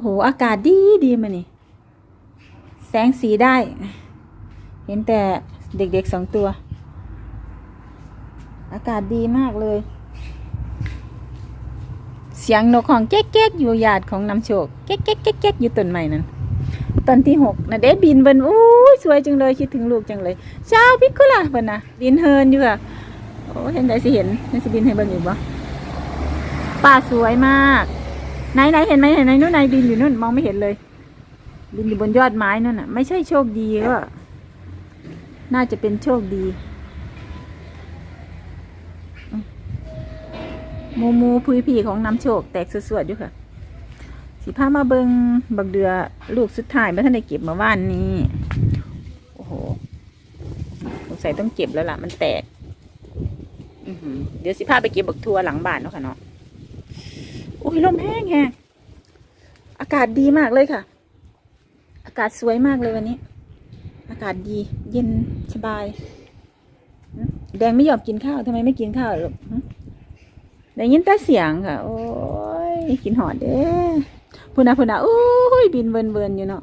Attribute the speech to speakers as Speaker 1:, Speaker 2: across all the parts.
Speaker 1: อ้โห อากาศดีดีมานี่ แสงสีได้ เห็นแต่เด็กๆสองตัว อากาศดีมากเลย เสียงนกของแก๊กๆอยู่หยาดของน้ำโชกแก๊กๆๆๆอยู่ต้นไม้นั้นต้นที่หกนะเด็บินบนอู้สวยจังเลยคิดถึงลูกจังเลยเช้าพิกกุล่ะบนนะบินเฮินอยู่อะโอ้เห็นได้สิเห็นนี่สิบินให้เบินอยู่ปะป่าสวยมาก ไหนไหนเห็นไหมเห็นไหมนู่นไหนบินอยู่นู่นมองไม่เห็นเลย บินอยู่บนยอดไม้นั่นน่ะ ไม่ใช่โชคดีก็ น่าจะเป็นโชคดี มูมูพุยผีของน้ำโชค แตกสวดๆอยู่ค่ะสิพามาเบิงบักเดือลูกสุดท้ายเมื่อท่านได้เก็บมาว่านนี้โอ้โหสงสัยต้องเก็บแล้วล่ะ มันแตกเดี๋ยวสิพาไปเก็บบักทัวหลังบ้านเนาะค่ะเนาะ อ้ยลมแห้งแฮงอากาศดีมากเลยค่ะ อากาศสวยมากเลยวันนี้ อากาศดี เย็นสบาย แดงไม่ยอมกินข้าวทำไมไม่กินข้าวลูกหึได้ยินแต่เสียงค่ะ โอ้ยกินหอดเด้พูนาพูนาโอ้ยบินเวินเวินอยู่เนาะ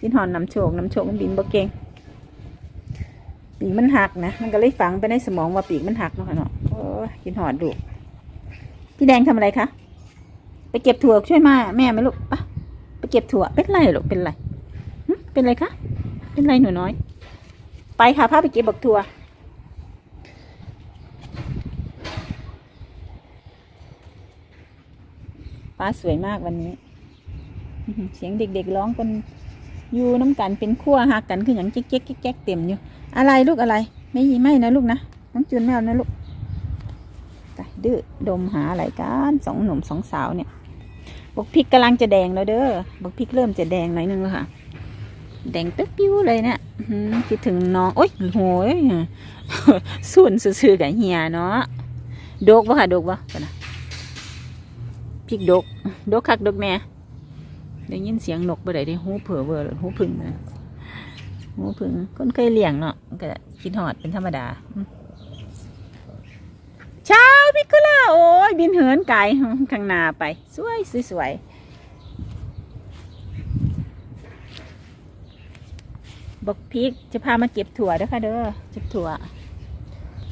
Speaker 1: กินหอดน้ำโชกน้ำโชกมันบินบ่เก่งปีกมันหักนะมันก็เลยฝังไปในสมองว่าปีกมันหักเนาะค่ะเนาะโอ้ยกินหอดดูพี่แดงทำอะไรคะ ไปเก็บถั่วช่วยมาแม่ไหมลูกปะไปเก็บถั่วเป็นไรลูกเป็นไรเป็นไรคะเป็นไรหนูน้อย ไปค่ะพาไปเก็บบักทัวฟ้าสวยมากวันนี้ เสียงเด็กๆร้องกันอยู่น้ำกันเป็นขั้วหักกันคืออย่างเจ๊กเจ๊กแจ๊กเต็มอยู่ อะไรลูกอะไร ไม่ยีไม่นะลูกนะน้องจูนแมวนะลูกไปดื้อดมหาอะไรกันสองหนุ่มสองสาวเนี่ย บกพริกกำลังจะแดงแล้วเด้อบกพริกเริ่มจะแดงหน่อยนึงแล้วค่ะ แดงปิ๊บปิ้วเลยเนี่ยคิดถึงน้องโอ้ยโหยส่วนซื่อๆกับเฮียเนาะดกวะค่ะดกวะกันนะพริกดก ดกคักดกแม่ได้ยินเสียงนกบ่ได้ได้หูเผือเวอร์หูพึ่งนะหูพึ่งคนเคยเลี้ยงเนาะก็คิดหอดเป็นธรรมดาอืมเช้าพิกกุล่าโอ้ ยบินเหินไกลข้างหน้าไป สวยสวยบกพริกจะพามาเก็บถั่วเด้อค่ะเด้อเก็บถั่ว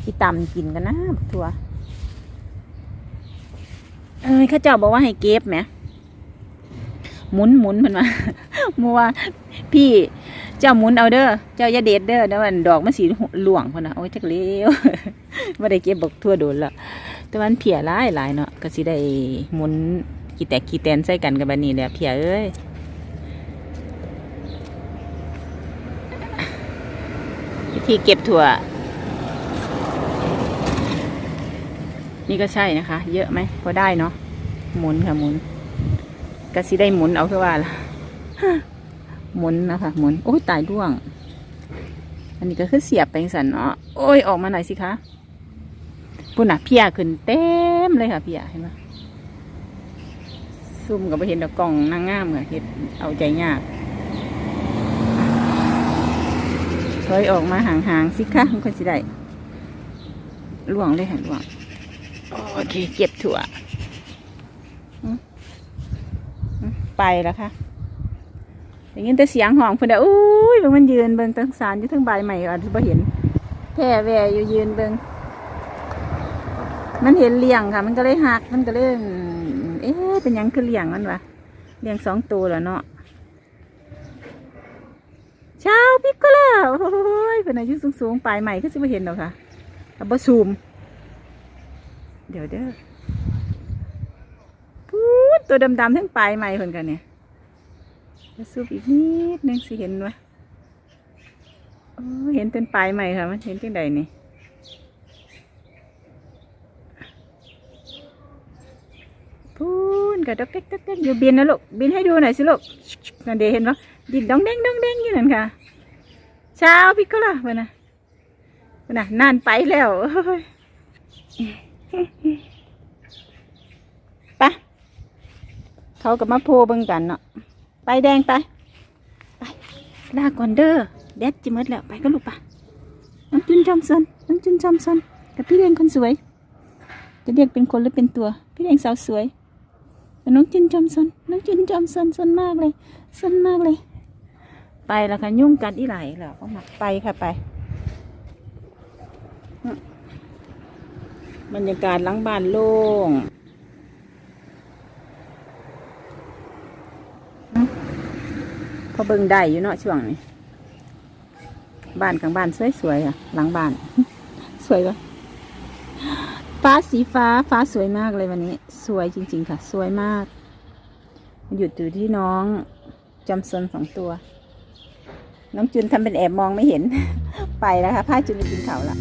Speaker 1: ที่ตำกินกันนะบักถั่วเอ้ยข้าเจ้าบอกว่าให้เก็บไหมหมุนหมุนเพิ่นมามัวพี่เจ้าหมุนเอาเด้อเจ้าอย่าเด็ดเด้อเดี๋ยวมันดอกมันสีหลวงพุ่นนะโอ้ยจักเลี้ยวว่าได้เก็บบักทั่วโดนละ แต่วามันเพียหลายหลายเนาะก็สิได้หมุนกี่แตกกี่แตนใส่กันกับบันนี้แหละเพียเอ้ยวิธีเก็บถั่ว นี่ก็ใช่นะคะ เยอะไหมพอได้เนาะหมุนค่ะหมุนก็สิได้หมุนเอาคือว่าล่ะหมุนนะคะหมุนโอ้ยตายร่วง อันนี้ก็คือเสียบไปสันเนาะโอ้ยออกมาหน่อยสิคะ ปุ่นอะเพียขึ้นเต็มเลยค่ะเพียเห็นไหมซุ่มกับไปเห็นดอกกล่องนางงามค่ะเห็ดเอาใจยากถอยออกมาห่างๆสิคะมันก็จะได้ล่วงเลยค่ะล่วงโอเคเก็บถั่วไปแล้วค่ะได้ยินแต่เสียงห้องเพิ่นน่ะอุ้ยมันยืนเบิ่งตั้งสารอยู่ทั้งใบใหม่อาจจะบ่เห็นแพ่แวอยู่ยืนเบิ่ง มันเห็นเลี้ยงค่ะ มันก็เลยหัก มันก็เลยเอ๊ะเป็นยังคือเลี้ยงมันวะเลี้ยงสองตัวแล้วเนาะเช้าพิกก็แล้วโอ้ยเพิ่นอายุสูงๆปลายใหม่ก็สิบ่เห็นดอกค่ะเอาบ่ซูม เดี๋ยวเด้อพูดตัวดำๆทั้งปลายใหม่เพิ่นกันเนี่ยจะซูบอีกนิดนึงสิเห็นวะเห็นเป็นปลายใหม่ค่ะ มันเห็นจังใดนี่พู นกระดกเด็กดกเด็กอยู่บินนะลูกบินให้ดูหน่อยสิลูกนั่นเดเห็นปะดินดองเด้งดองเด้งอยู่นั่นค่ะเช้าพี่ก็ล่ะเพื่อนนะเพื่อนนะนานไปแล้วไปะเขากับมาโพเบิ่งกันเนาะไปแดงไปไปลาก่อนเด้อแดดจะหมดแล้วไปก็ลูกปะน้องจุนจอมซนน้องจุนจอมซนกับพี่แดงคนสวย จะเรียกเป็นคนหรือเป็นตัว พี่แดงสาวสวย น้องจินจอมซนน้องจินจอมซนซนมากเลยซนมากเลย ไปแล้วค่ะยุ่งกัดอีไหลแล้วก็มาไปค่ะไปมบรรยากาศหลังบ้านโล่งพอเบิ่งได้อยู่เนาะช่วงนี้ บ้านกลางบ้านสวยๆอะหลังบ้าน สวยปะ ฟ้าสีฟ้าฟ้าสวยมากเลยวันนี้ สวยจริง ๆ ค่ะ สวยมากหยุดอยู่ที่น้องจำซนสองตัว น้องจุนทำเป็นแอบมองไม่เห็น ไปแล้วค่ะผ้าจุนไปกินเขาวละ